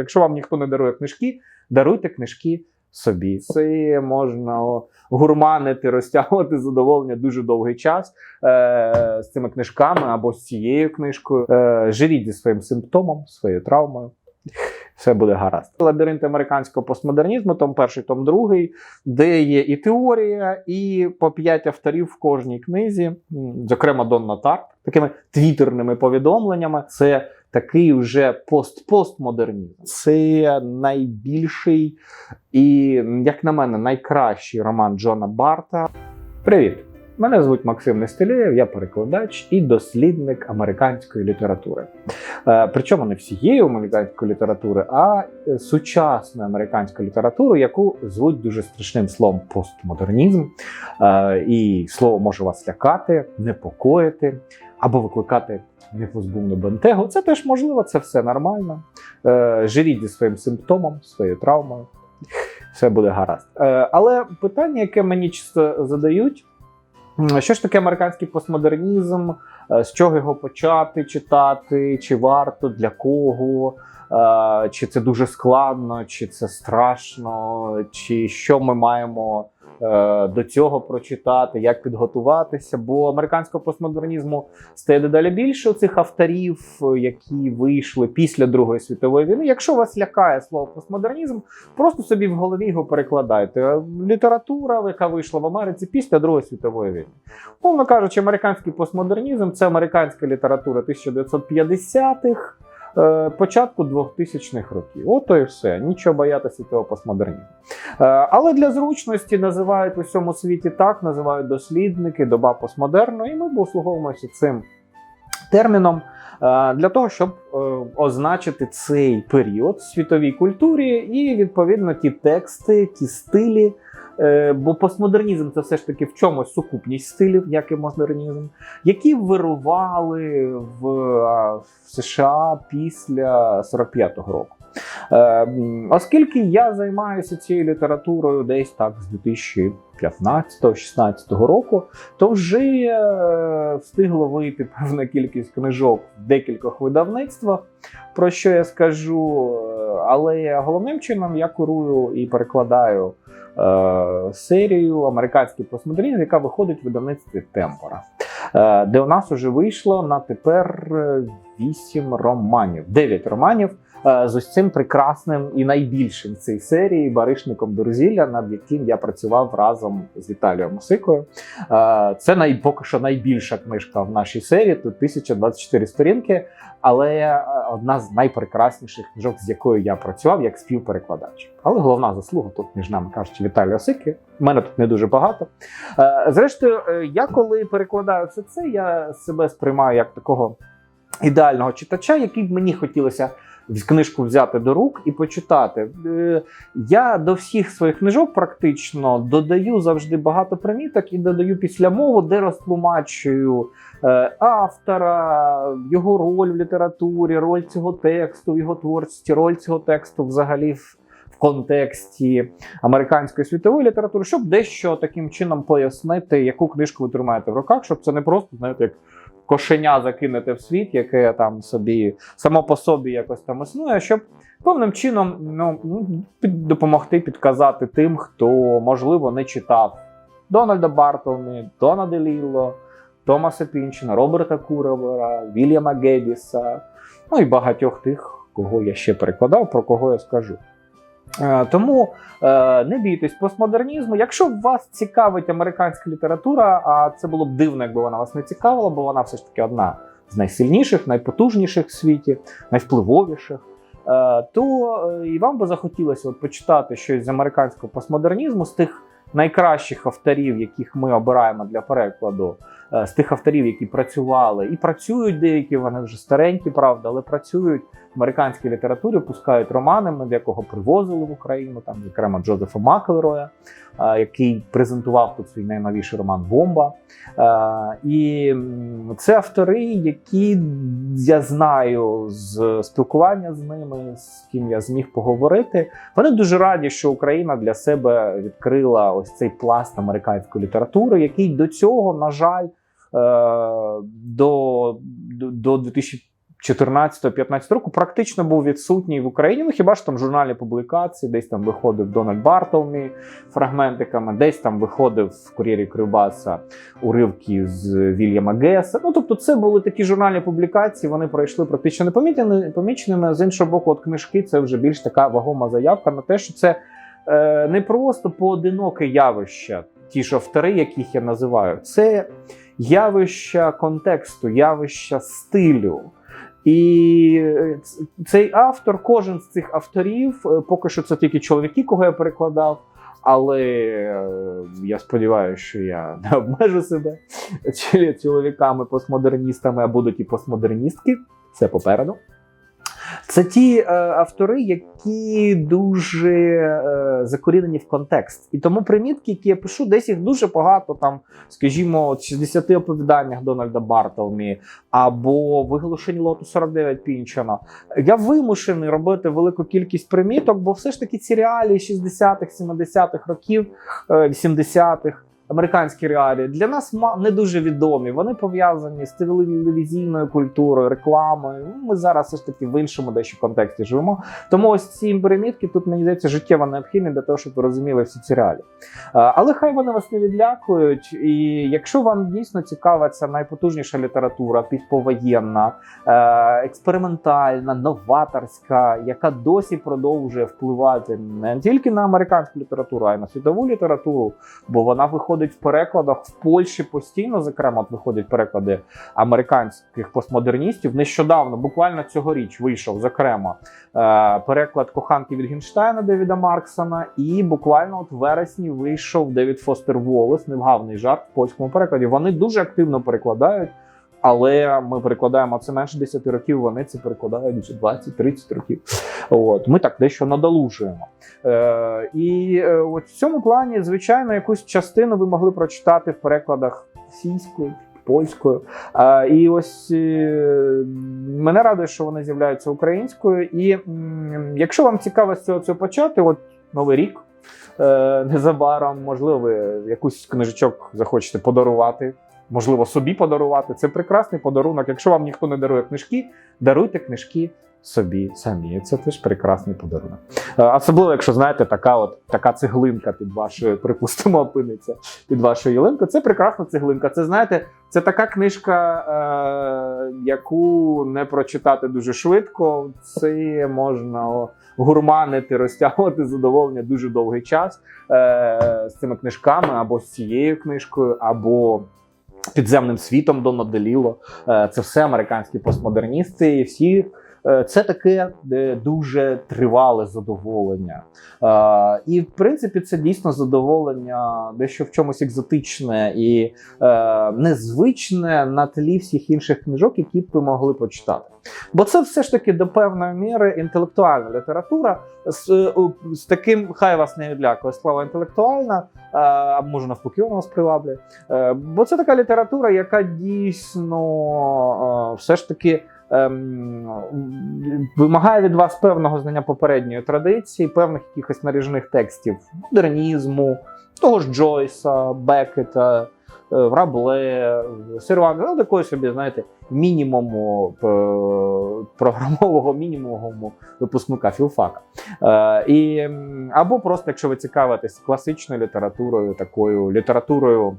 Якщо вам ніхто не дарує книжки, даруйте книжки собі. Це можна гурманити, розтягувати задоволення дуже довгий час е, з цими книжками або з цією книжкою. Е, живіть зі своїм симптомом, своєю травмою. Все буде гаразд. Лабіринт американського постмодернізму, том перший, том другий, де є і теорія, і по п'ять авторів в кожній книзі, зокрема Донна Тарт, такими твіттерними повідомленнями. Це такий вже пост-постмодернізм. Це найбільший і, як на мене, найкращий роман Джона Барта. Привіт! Мене звуть Максим Нестелєєв, я перекладач і дослідник американської літератури. Е, Причому не всієї американської літератури, а е, сучасної американської літератури, яку звуть дуже страшним словом постмодернізм. Е, І слово може вас лякати, непокоїти або викликати непозбувну бентегу. Це теж можливо, це все нормально. Живіть зі своїм симптомом, своєю травмою. Все буде гаразд. Але питання, яке мені часто задають. Що ж таке американський постмодернізм? Е, З чого його почати читати? Чи варто для кого? Е, Чи це дуже складно, чи це страшно, чи що ми маємо е, до цього прочитати, як підготуватися? Бо американського постмодернізму стає дедалі більше цих авторів, які вийшли після Другої світової війни. Якщо вас лякає слово постмодернізм, просто собі в голові його перекладайте. Література, яка вийшла в Америці після Другої світової війни. Мовно кажучи, американський постмодернізм це американська література 1950-х, е, початку 2000-х років. Ото і все. Нічого боятися цього постмодернізму. Е, Але для зручності називають у всьому світі так, називають дослідники, доба постмодерну, і ми послуговуємося цим терміном е, для того, щоб е, означити цей період в світовій культурі і відповідно ті тексти, ті стилі. Е, Бо постмодернізм це все ж таки в чомусь сукупність стилів, як і модернізм, які вирували в, в США після 45-го року. Е, Оскільки я займаюся цією літературою десь так з 2015-16 року, то вже е, встигло вийти певна кількість книжок в декількох видавництвах, про що я скажу. Але головним чином я курую і перекладаю серію американський постмодернізм, яка виходить в видавництві Темпора, е, де у нас вже вийшло на тепер 8 романів, 9 романів е, з ось цим прекрасним і найбільшим в цій серії баришником Дорзілля, над яким я працював разом з Віталієм Мусикою. Е, Це най, поки що найбільша книжка в нашій серії. Тут 1024 сторінки, але е, одна з найпрекрасніших книжок, з якою я працював як співперекладач. Але головна заслуга тут, між нами кажучи, Віталія Осики. Мене тут не дуже багато. Е, Зрештою, е, я коли перекладаю все це, я себе сприймаю як такого ідеального читача, який мені хотілося книжку взяти до рук і почитати. Е, Я до всіх своїх книжок практично додаю завжди багато приміток і додаю після мову, де розтлумачую е, автора, його роль в літературі, роль цього тексту, в його творчості, роль цього тексту взагалі. В контексті американської світової літератури, щоб дещо таким чином пояснити, яку книжку ви тримаєте в руках, щоб це не просто знаєте, як кошеня закинете в світ, яке там собі само по собі якось там існує, щоб певним чином ну, допомогти підказати тим, хто можливо не читав Дональда Бартони, Дона Делілло, Томаса Пінчина, Роберта Куровера, Вільяма Гедіса, ну і багатьох тих, кого я ще перекладав, про кого я скажу. Е, Тому е, не бійтесь постмодернізму. Якщо вас цікавить американська література, а це було б дивно, якби вона вас не цікавила, бо вона все ж таки одна з найсильніших, найпотужніших в світі, найвпливовіших. е, То і вам би захотілося от почитати щось з американського постмодернізму, з тих найкращих авторів, яких ми обираємо для перекладу, з тих авторів, які працювали і працюють деякі, вони вже старенькі, правда, але працюють в американській літературі, пускають романи, ми декого привозили в Україну, там, зокрема Джозефа Маклероя, е, який презентував тут свій найновіший роман Бомба. Е, І це автори, які я знаю з спілкування з ними, з ким я зміг поговорити. Вони дуже раді, що Україна для себе відкрила ось цей пласт американської літератури, який до цього, на жаль, е, до, до, до 14-15 року практично був відсутній в Україні. Ну хіба ж там журнальні публікації, десь там виходив Дональд Бартолмі фрагментиками, десь там виходив в кур'єрі Кривбаса уривки з Вільяма Геса. Ну тобто, це були такі журнальні публікації. Вони пройшли практично непомітними. поміченими. З іншого боку, от книжки це вже більш така вагома заявка на те, що це е, не просто поодиноке явище, ті ж автори, яких я називаю, це явища контексту, явища стилю. І е, цей автор, кожен з цих авторів, е, поки що це тільки чоловіки, кого я перекладав. Але е, я сподіваюся, що я не обмежу себе чоловіками, постмодерністами, а будуть і постмодерністки. Це попереду. Це ті е, автори, які дуже е, закорінені в контекст. І тому примітки, які я пишу, десь їх дуже багато, там, скажімо, от 60 оповіданнях Дональда Бартолмі або виголошені лоту 49 Пінчана. Я вимушений робити велику кількість приміток, бо все ж таки ці реалії 60-х, 70-х років, е, 80-х. Американські реалії для нас не дуже відомі. Вони пов'язані з телевізійною культурою, рекламою. Ну, Ми зараз все ж таки в іншому дещо контексті живемо. Тому ось ці примітки тут мені здається життєво необхідні для того, щоб ви розуміли всі ці реалії. Е, Але хай вони вас не відлякують. І якщо вам дійсно цікава ця найпотужніша література, підповоєнна, е, експериментальна, новаторська, яка досі продовжує впливати не тільки на американську літературу, а й на світову літературу, бо вона виходить в перекладах в Польщі постійно. Зокрема, от виходять переклади американських постмодерністів. Нещодавно, буквально цьогоріч, вийшов зокрема е, переклад коханки Вільгенштейна Девіда Марксона, і буквально от в вересні вийшов Девід Фостер Волес, невгавний жарт в польському перекладі. Вони дуже активно перекладають. Але ми перекладаємо це менше 10 років. Вони це перекладають вже 20-30 років. От ми так дещо надолужуємо. Е, і е, от в цьому плані, звичайно, якусь частину ви могли прочитати в перекладах російською, польською. Е, і ось е, мене радує, що вони з'являються українською. І якщо вам цікаво з цього, цього почати, от новий рік. Незабаром, можливо, ви якусь книжечок захочете подарувати, можливо, собі подарувати. Це прекрасний подарунок. Якщо вам ніхто не дарує книжки, даруйте книжки собі самі. Це теж прекрасний подарунок. Е, Особливо, якщо знаєте, така от така цеглинка під вашою, припустимо, опиниться під вашою ялинкою. Це прекрасна цеглинка. Це знаєте, це така книжка, е, яку не прочитати дуже швидко. Це можна гурманити, розтягувати задоволення дуже довгий час е, з цими книжками, або з цією книжкою, або підземним світом Дона Деліло. Е, це все американські постмодерністи, і всі. Е, Це таке е, дуже тривале задоволення. Е, і, в принципі, це дійсно задоволення дещо в чомусь екзотичне і незвичне на тлі всіх інших книжок, які б ви могли почитати. Бо це все ж таки до певної міри інтелектуальна література з, з таким, хай вас не відлякує слава інтелектуальна, а може навпаки вона вас приваблює. Бо це така література, яка дійсно все ж таки. Ем, Вимагає від вас певного знання попередньої традиції, певних якихось наріжних текстів модернізму, того ж Джойса, Бекета, е, Рабле, Серванта, ну такої собі, знаєте, мінімуму е, програмового мінімуму випускника філфака. Е, і, або просто, якщо ви цікавитесь класичною літературою, такою літературою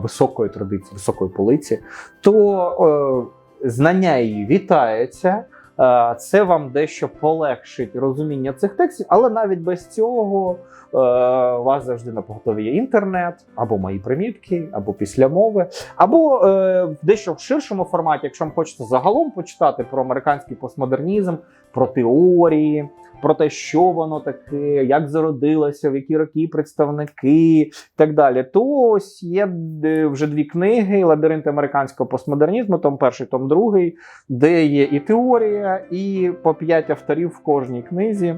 високої традиції, високої полиці, то знання її вітається. Е, Це вам дещо полегшить розуміння цих текстів, але навіть без цього е, у вас завжди на поготові є інтернет, або мої примітки, або післямови, або е, в дещо в ширшому форматі, якщо вам хочеться загалом почитати про американський постмодернізм, про теорії, про те, що воно таке, як зародилося, в які роки представники і так далі. То ось є е, вже дві книги: Лабіринт американського постмодернізму, том перший, том другий, де є і теорія, і по п'ять авторів в кожній книзі,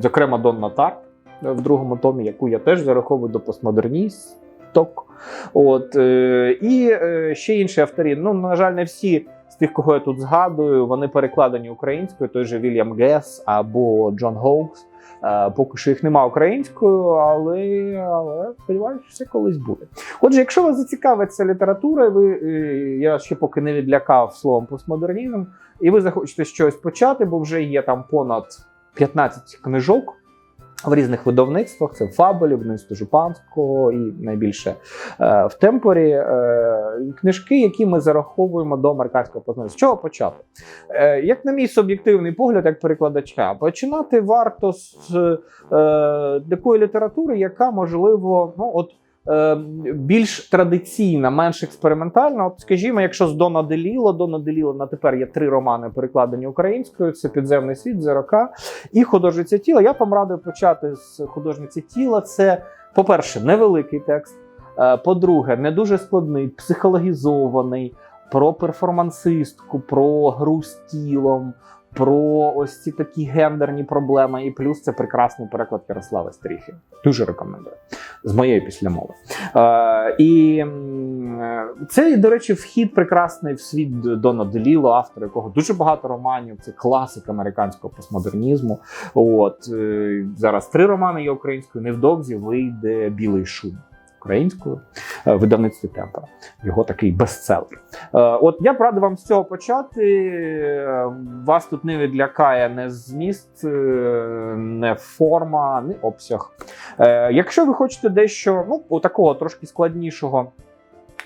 зокрема Донна Тарт е, в другому томі, яку я теж зараховую до постмодерністок. От, е, і ще інші авторі. Ну, на жаль, не всі тих, кого я тут згадую, вони перекладені українською, той же Вільям Гес або Джон Гоукс. Е, поки що їх нема українською, але, але сподіваюся, що це колись буде. Отже, якщо вас зацікавить ця література, ви е, я ще поки не відлякав словом постмодернізм, і ви захочете щось почати, бо вже є там понад 15 книжок. В різних видавництвах це Фабелі, видавництво Жупанського і найбільше е, в темпорі е, книжки, які ми зараховуємо до американського познання. З чого почати? Е, як на мій суб'єктивний погляд, як перекладача, починати варто з такої літератури, яка можливо, ну от. Е, Більш традиційна, менш експериментальна. От, скажімо, якщо з Дона Деліло, Дона Деліло на тепер є три романи, перекладені українською: це Підземний світ, Зерока і художниця тіла. Я вам радив почати з художниці тіла. Це, по-перше, невеликий текст. е, По-друге, не дуже складний, психологізований про перформансистку, про гру з тілом, про ось ці такі гендерні проблеми. І плюс це прекрасний переклад Ярослава Стріхи. Дуже рекомендую з моєї післямови. Е, і е, це, до речі, вхід прекрасний в світ Дона Деліло, автор якого дуже багато романів. Це класик американського постмодернізму. От е, зараз три романи є українською. Невдовзі вийде білий шум. Українською е, видавництві Темпера. Його такий бестселер. Е, От я б радий вам з цього почати. Е, Вас тут не відлякає не зміст, не форма, не обсяг. Якщо ви хочете дещо ну, такого трошки складнішого.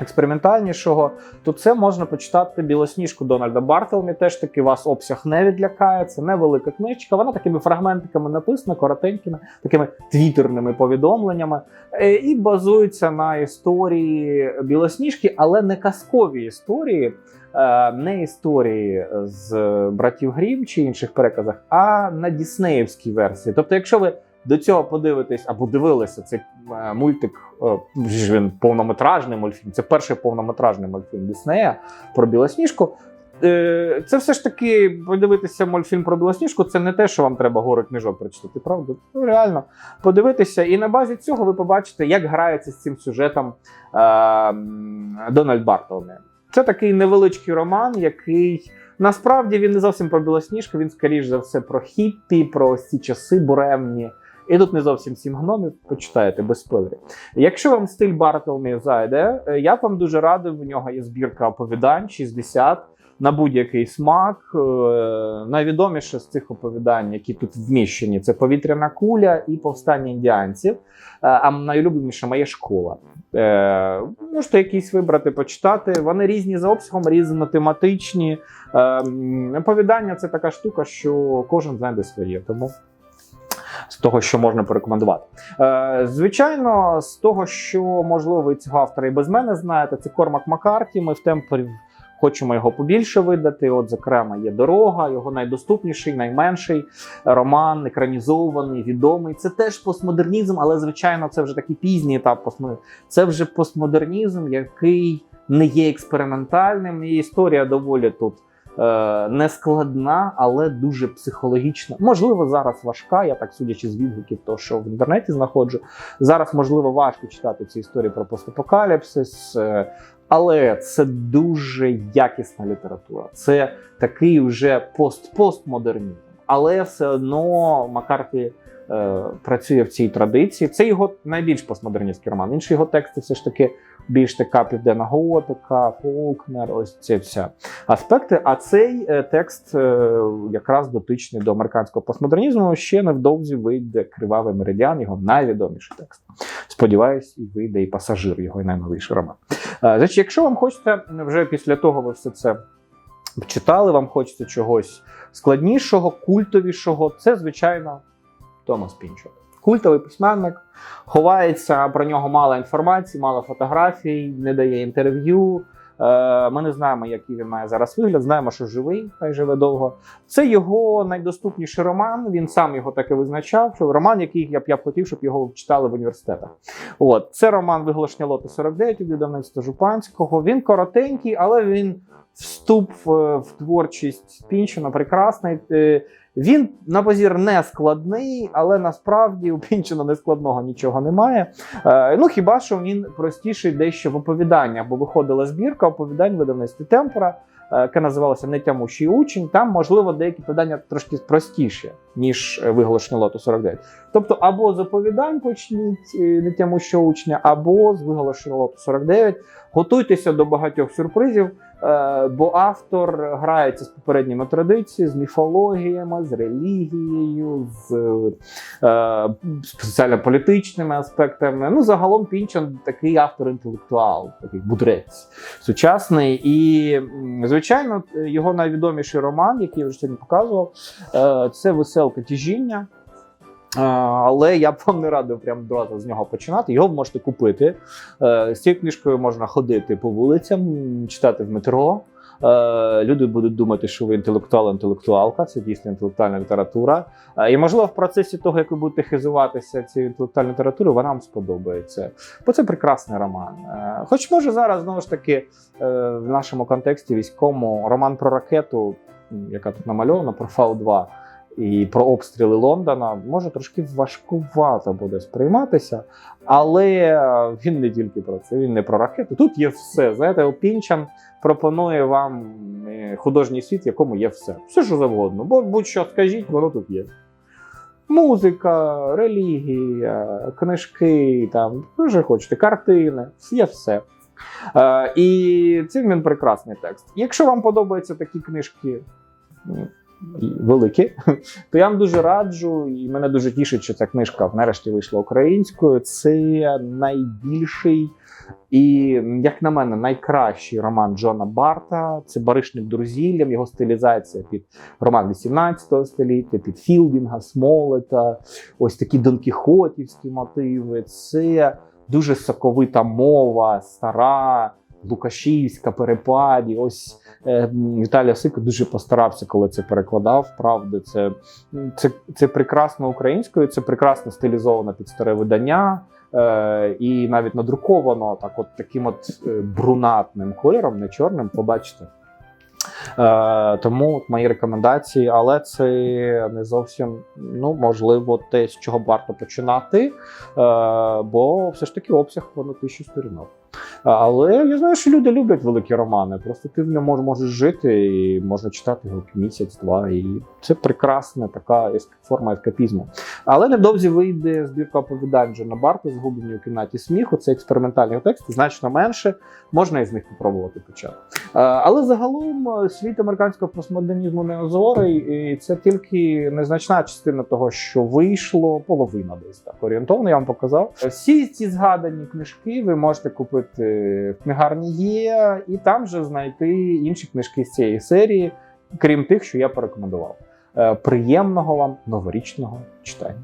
Експериментальнішого, то це можна почитати білосніжку Дональда Бартелмі. Теж таки вас обсяг не відлякає. Це невелика книжка. Вона такими фрагментиками написана, коротенькими, такими твітерними повідомленнями, е, і базується на історії білосніжки, але не казкові історії, е, не історії з братів Грім чи інших переказах, а на Діснеївській версії. Тобто, якщо ви до цього подивитесь або дивилися цей е, мультик, е, він повнометражний мультфільм. Це перший повнометражний мультфільм Діснея про Білосніжку. Е, Це все ж таки подивитися мультфільм про Білосніжку. Це не те, що вам треба гори книжок прочитати, правда? Ну реально подивитися, і на базі цього ви побачите, як грається з цим сюжетом е, Дональд Бартолмі. Це такий невеличкий роман, який насправді він не зовсім про Білосніжку, він скоріш за все про хіппі, про ці часи буремні. І тут не зовсім сім гномів, почитаєте без спойлерів. Якщо вам стиль Бартолмі зайде, е, я б вам дуже радив. В нього є збірка оповідань 60 на будь-який смак. Е, Найвідоміше з цих оповідань, які тут вміщені, це повітряна куля і повстання індіанців. Е, А найулюбленіше моя школа. Можете якісь вибрати, почитати. Вони різні за обсягом, різно тематичні. Е, Оповідання це така штука, що кожен знайде своє. Тому з того, що можна порекомендувати. Е, звичайно, з того, що можливо ви цього автора і без мене знаєте, це Кормак Маккарті. Ми в темпорі хочемо його побільше видати. От, зокрема, є дорога, його найдоступніший, найменший роман, екранізований, відомий. Це теж постмодернізм, але звичайно, це вже такий пізній етап постмодернізму. Це вже постмодернізм, який не є експериментальним. І історія доволі тут е, нескладна, але дуже психологічна. Можливо, зараз важка. Я так судячи з відгуків, того, що в інтернеті знаходжу. Зараз можливо важко читати ці історії про постапокаліпсис. е, але це дуже якісна література. Це такий вже пост-постмодернізм. Але все одно Маккарті е, працює в цій традиції. Це його найбільш постмодерністський роман. Інші його тексти все ж таки більш така південна готика, Фолкнер, ось ці всі аспекти. А цей е, текст е, якраз дотичний до американського постмодернізму. Ще невдовзі вийде Кривавий меридіан, його найвідоміший текст. Сподіваюсь, і вийде і пасажир, його найновіший роман. Е, Значить, якщо вам хочеться вже після того, ви все це читали, вам хочеться чогось складнішого, культовішого, це, звичайно, Томас Пінчо. Культовий письменник, ховається про нього мало інформації, мало фотографій, не дає інтерв'ю. Е, Ми не знаємо, який він має зараз вигляд. Знаємо, що живий, хай живе довго. Це його найдоступніший роман. Він сам його таки визначав. Що роман, який я б я б хотів, щоб його читали в університетах. От це роман виголошення лоти 49 від видавництва Жупанського. Він коротенький, але він вступ в, в творчість Пінчина прекрасний. Е, Він на позір не складний, але насправді у Пінчина нескладного нічого немає. Е, ну хіба що він простіший дещо в оповіданнях, бо виходила збірка оповідань видавництві Темпора. е, яка називалася Нетямущий учень. Там, можливо, деякі питання трошки простіші, ніж е, виголошення лоту 49. Тобто, або з оповідань почніть е, Нетямущого учня, або з виголошення лоту 49. Готуйтеся до багатьох сюрпризів, е, бо автор грається з попередніми традиціями, з міфологіями, з релігією, з е, соціально-політичними аспектами. Ну, загалом Пінчан такий автор-інтелектуал, такий мудрець сучасний. І, звичайно, його найвідоміший роман, який я вже сьогодні показував, е, це веселка тяжіння. Але я б вам не радив прямо одразу з нього починати. Його можете купити. Е, З цією книжкою можна ходити по вулицям, читати в метро. Е, Люди будуть думати, що ви інтелектуал, інтелектуалка, це дійсно інтелектуальна література. Е, І можливо, в процесі того, як ви будете хизуватися цією інтелектуальною літературою, вона вам сподобається. Бо це прекрасний роман. Хоч може зараз знову ж таки в нашому контексті військовому роман про ракету, яка тут намальована, про Фау-2 і про обстріли Лондона, може трошки важкувато буде сприйматися, але е, він не тільки про це, він не про ракети. Тут є все. Знаєте, Пінчан пропонує вам е, художній світ, в якому є все. Все, що завгодно. Бо будь-що скажіть, воно тут є. Музика, релігія, книжки, там, ж хочете, картини, є все. Е, і цим він прекрасний текст. Якщо вам подобаються такі книжки і великі, то я вам дуже раджу, і мене дуже тішить, що ця книжка нарешті вийшла українською. Це найбільший і, як на мене, найкращий роман Джона Барта. Це Баришник друзіллям, його стилізація під роман 18 століття, під Філдінга, Смолета, ось такі донкіхотівські мотиви. Це дуже соковита мова, стара. Лукашівська, перепаді. Ось е, Віталій Осик дуже постарався, коли це перекладав. Правда, це, це, це прекрасно українською, це прекрасно стилізовано під старе видання. Е, і навіть надруковано так, от таким от е, брунатним кольором, не чорним, побачите. Е, тому от мої рекомендації, але це не зовсім ну, можливо те, з чого варто починати, е, бо все ж таки обсяг понад тисячу сторінок. Але я знаю, що люди люблять великі романи. Просто ти в ньому можеш жити і можна читати його місяць-два. І це прекрасна така форма ескапізму. Але невдовзі вийде збірка оповідань Джона Барта згублені у кімнаті сміху. Це експериментальний текст, значно менше. Можна із них попробувати почати. Але загалом е, світ американського постмодернізму не озорий, і це тільки незначна частина того, що вийшло, половина десь так орієнтовно. Я вам показав. Всі ці згадані книжки ви можете купити в книгарні є, і там же знайти інші книжки з цієї серії, крім тих, що я порекомендував. Е, Приємного вам новорічного читання.